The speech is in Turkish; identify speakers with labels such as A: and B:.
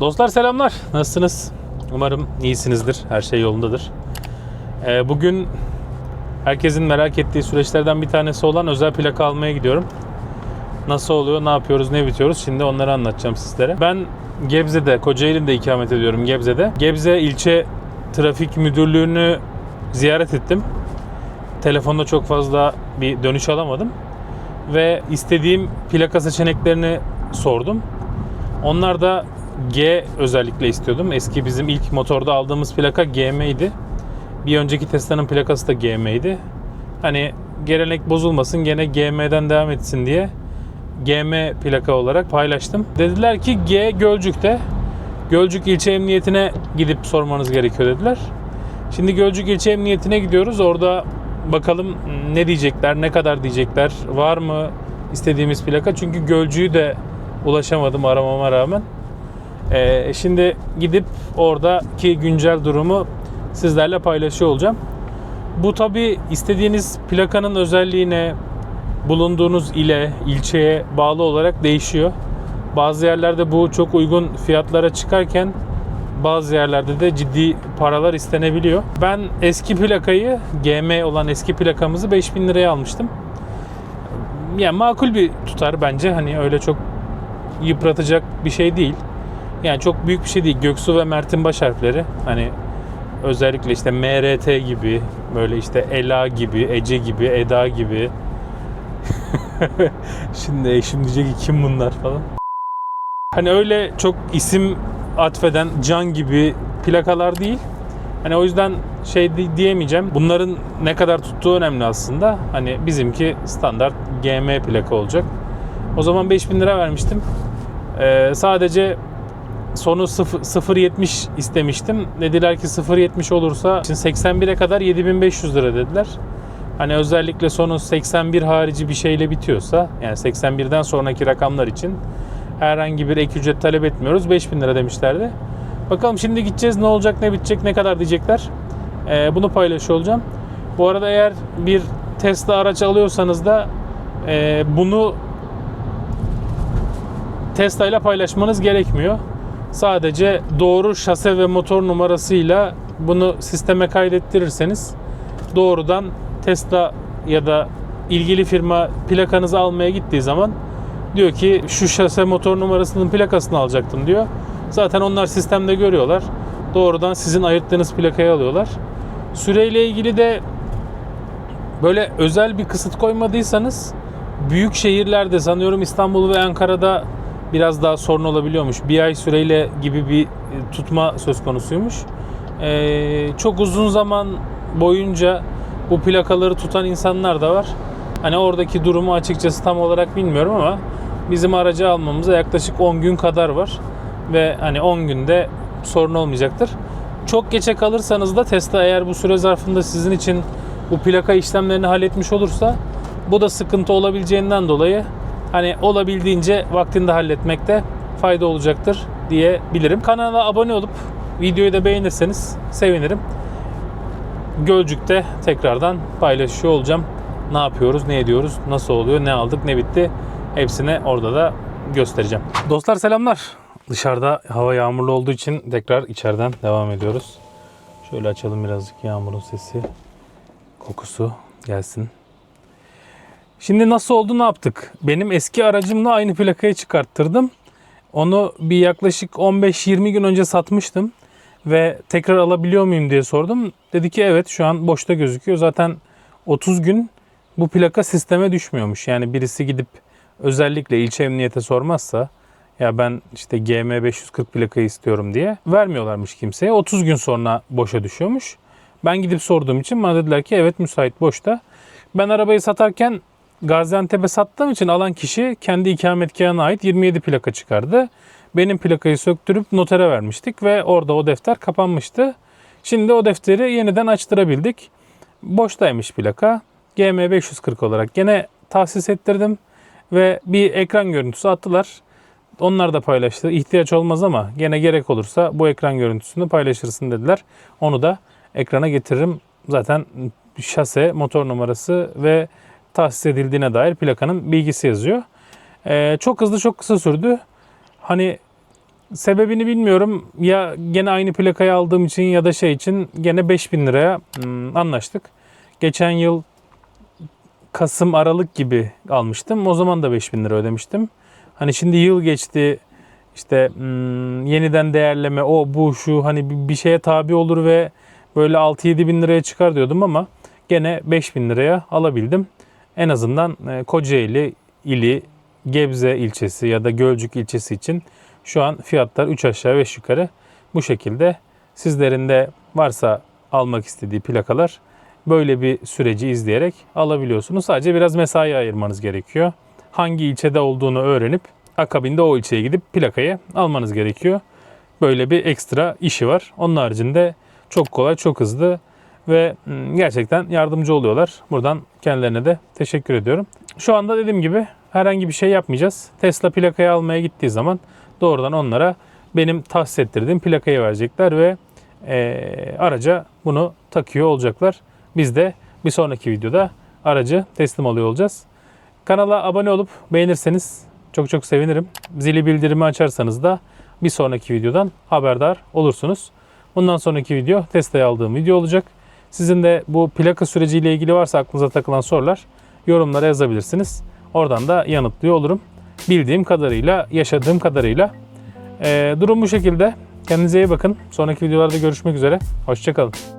A: Dostlar selamlar. Nasılsınız? Umarım iyisinizdir. Her şey yolundadır. Ee, bugün herkesin merak ettiği süreçlerden bir tanesi olan özel plaka almaya gidiyorum. Nasıl oluyor, ne yapıyoruz, ne bitiyoruz? Şimdi onları anlatacağım sizlere. Ben Gebze'de, Kocaeli'nde ikamet ediyorum Gebze'de. Gebze ilçe trafik müdürlüğünü ziyaret ettim. Telefonda çok fazla bir dönüş alamadım. Ve istediğim plaka seçeneklerini sordum. Onlar da G özellikle istiyordum. Eski bizim ilk motorda aldığımız plaka GM'ydi. Bir önceki Tesla'nın plakası da GM'ydi. Hani gelenek bozulmasın gene GM'den devam etsin diye GM plaka olarak paylaştım. Dediler ki G Gölcük'te. Gölcük ilçe emniyetine gidip sormanız gerekiyor dediler. Şimdi Gölcük ilçe emniyetine gidiyoruz. Orada bakalım ne diyecekler, ne kadar diyecekler, var mı istediğimiz plaka. Çünkü Gölcük'ü de ulaşamadım aramama rağmen. Ee, şimdi gidip oradaki güncel durumu sizlerle paylaşıyor olacağım. Bu tabi istediğiniz plakanın özelliğine, bulunduğunuz ile, ilçeye bağlı olarak değişiyor. Bazı yerlerde bu çok uygun fiyatlara çıkarken bazı yerlerde de ciddi paralar istenebiliyor. Ben eski plakayı, GM olan eski plakamızı 5000 liraya almıştım. Yani makul bir tutar bence. Hani öyle çok yıpratacak bir şey değil. Yani çok büyük bir şey değil. Göksu ve Mert'in baş harfleri. Hani özellikle işte MRT gibi, böyle işte Ela gibi, Ece gibi, Eda gibi. Şimdi eşim diyecek ki kim bunlar falan. Hani öyle çok isim atfeden can gibi plakalar değil. Hani o yüzden şey di- diyemeyeceğim. Bunların ne kadar tuttuğu önemli aslında. Hani bizimki standart GM plaka olacak. O zaman 5000 lira vermiştim. Ee, sadece sonu 0 0.70 istemiştim. Dediler ki 0.70 olursa şimdi 81'e kadar 7500 lira dediler. Hani özellikle sonu 81 harici bir şeyle bitiyorsa yani 81'den sonraki rakamlar için herhangi bir ek ücret talep etmiyoruz. 5000 lira demişlerdi. Bakalım şimdi gideceğiz ne olacak ne bitecek ne kadar diyecekler. Ee, bunu paylaşıyor olacağım. Bu arada eğer bir Tesla araç alıyorsanız da e, bunu Tesla ile paylaşmanız gerekmiyor. Sadece doğru şase ve motor numarasıyla bunu sisteme kaydettirirseniz doğrudan Tesla ya da ilgili firma plakanızı almaya gittiği zaman diyor ki şu şase motor numarasının plakasını alacaktım diyor. Zaten onlar sistemde görüyorlar. Doğrudan sizin ayırttığınız plakayı alıyorlar. Süreyle ilgili de böyle özel bir kısıt koymadıysanız büyük şehirlerde sanıyorum İstanbul ve Ankara'da biraz daha sorun olabiliyormuş. Bir ay süreyle gibi bir e, tutma söz konusuymuş. Ee, çok uzun zaman boyunca bu plakaları tutan insanlar da var. Hani oradaki durumu açıkçası tam olarak bilmiyorum ama bizim aracı almamıza yaklaşık 10 gün kadar var. Ve hani 10 günde sorun olmayacaktır. Çok geçe kalırsanız da Tesla eğer bu süre zarfında sizin için bu plaka işlemlerini halletmiş olursa bu da sıkıntı olabileceğinden dolayı hani olabildiğince vaktinde halletmekte fayda olacaktır diyebilirim. Kanala abone olup videoyu da beğenirseniz sevinirim. Gölcük'te tekrardan paylaşıyor olacağım. Ne yapıyoruz, ne ediyoruz, nasıl oluyor, ne aldık, ne bitti hepsini orada da göstereceğim. Dostlar selamlar. Dışarıda hava yağmurlu olduğu için tekrar içeriden devam ediyoruz. Şöyle açalım birazcık yağmurun sesi, kokusu gelsin. Şimdi nasıl oldu ne yaptık? Benim eski aracımla aynı plakayı çıkarttırdım. Onu bir yaklaşık 15-20 gün önce satmıştım. Ve tekrar alabiliyor muyum diye sordum. Dedi ki evet şu an boşta gözüküyor. Zaten 30 gün bu plaka sisteme düşmüyormuş. Yani birisi gidip özellikle ilçe emniyete sormazsa ya ben işte GM 540 plakayı istiyorum diye vermiyorlarmış kimseye. 30 gün sonra boşa düşüyormuş. Ben gidip sorduğum için bana dediler ki evet müsait boşta. Ben arabayı satarken Gaziantep'e sattığım için alan kişi kendi ikametgahına ait 27 plaka çıkardı. Benim plakayı söktürüp notere vermiştik ve orada o defter kapanmıştı. Şimdi o defteri yeniden açtırabildik. Boştaymış plaka. GM 540 olarak gene tahsis ettirdim ve bir ekran görüntüsü attılar. Onlar da paylaştı. İhtiyaç olmaz ama gene gerek olursa bu ekran görüntüsünü paylaşırsın dediler. Onu da ekrana getiririm. Zaten şase, motor numarası ve tahsis edildiğine dair plakanın bilgisi yazıyor. Ee, çok hızlı çok kısa sürdü. Hani Sebebini bilmiyorum. Ya gene aynı plakayı aldığım için ya da şey için gene 5000 liraya hmm, anlaştık. Geçen yıl Kasım Aralık gibi almıştım. O zaman da 5000 lira ödemiştim. Hani şimdi yıl geçti. İşte hmm, yeniden değerleme o bu şu hani bir- şeye tabi olur ve böyle 6-7 bin liraya çıkar diyordum ama gene 5000 liraya alabildim. En azından e, Kocaeli ili Gebze ilçesi ya da Gölcük ilçesi için şu an fiyatlar 3 aşağı 5 yukarı bu şekilde. Sizlerin de varsa almak istediği plakalar böyle bir süreci izleyerek alabiliyorsunuz. Sadece biraz mesai ayırmanız gerekiyor. Hangi ilçede olduğunu öğrenip akabinde o ilçeye gidip plakayı almanız gerekiyor. Böyle bir ekstra işi var. Onun haricinde çok kolay, çok hızlı ve gerçekten yardımcı oluyorlar. Buradan kendilerine de teşekkür ediyorum. Şu anda dediğim gibi herhangi bir şey yapmayacağız. Tesla plakayı almaya gittiği zaman doğrudan onlara benim tahsis ettirdiğim plakayı verecekler ve eee, araca bunu takıyor olacaklar. Biz de bir sonraki videoda aracı teslim alıyor olacağız. Kanala abone olup beğenirseniz çok çok sevinirim. Zili bildirimi açarsanız da bir sonraki videodan haberdar olursunuz. Bundan sonraki video Tesla'yı aldığım video olacak. Sizin de bu plaka süreciyle ilgili varsa aklınıza takılan sorular yorumlara yazabilirsiniz. Oradan da yanıtlıyor olurum. Bildiğim kadarıyla, yaşadığım kadarıyla. Ee, durum bu şekilde. Kendinize iyi bakın. Sonraki videolarda görüşmek üzere. Hoşçakalın.